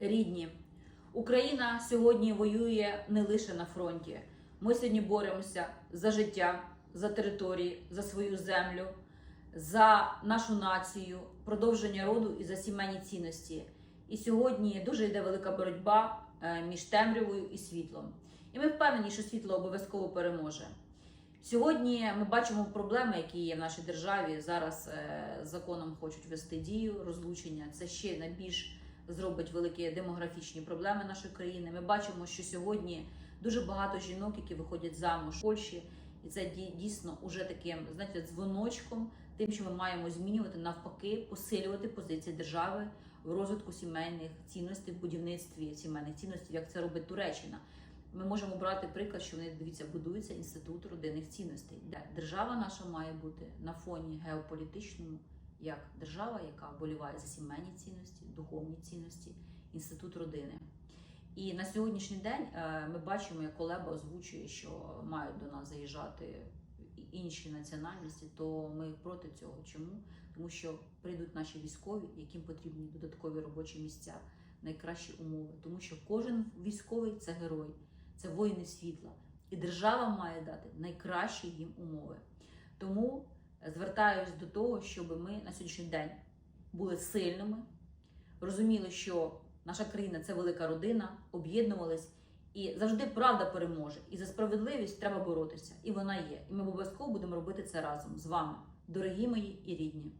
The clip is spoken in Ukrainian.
Рідні, Україна сьогодні воює не лише на фронті. Ми сьогодні боремося за життя, за території, за свою землю, за нашу націю, продовження роду і за сімейні цінності. І сьогодні дуже йде велика боротьба е, між темрявою і світлом. І ми впевнені, що світло обов'язково переможе. Сьогодні ми бачимо проблеми, які є в нашій державі. Зараз е, законом хочуть вести дію розлучення. Це ще найбільш зробить великі демографічні проблеми нашої країни. Ми бачимо, що сьогодні дуже багато жінок, які виходять замуж в Польщі, і це ді- дійсно уже таким знаєте, дзвоночком, тим, що ми маємо змінювати навпаки, посилювати позиції держави в розвитку сімейних цінностей, в будівництві сімейних цінностей, як це робить Туреччина. Ми можемо брати приклад, що вони дивіться, будується інститут родинних цінностей, де держава наша має бути на фоні геополітичному, як держава, яка вболіває за сімейні цінності, духовні цінності, інститут родини. І на сьогоднішній день е, ми бачимо, як Колеба озвучує, що мають до нас заїжджати інші національності, то ми проти цього. Чому? Тому що прийдуть наші військові, яким потрібні додаткові робочі місця, найкращі умови. Тому що кожен військовий це герой, це воїни світла. І держава має дати найкращі їм умови. Тому звертаюсь до того, щоб ми на сьогоднішній день були сильними, розуміли, що наша країна це велика родина, об'єднувались, і завжди правда переможе. І за справедливість треба боротися. І вона є. І ми обов'язково будемо робити це разом з вами, дорогі мої і рідні.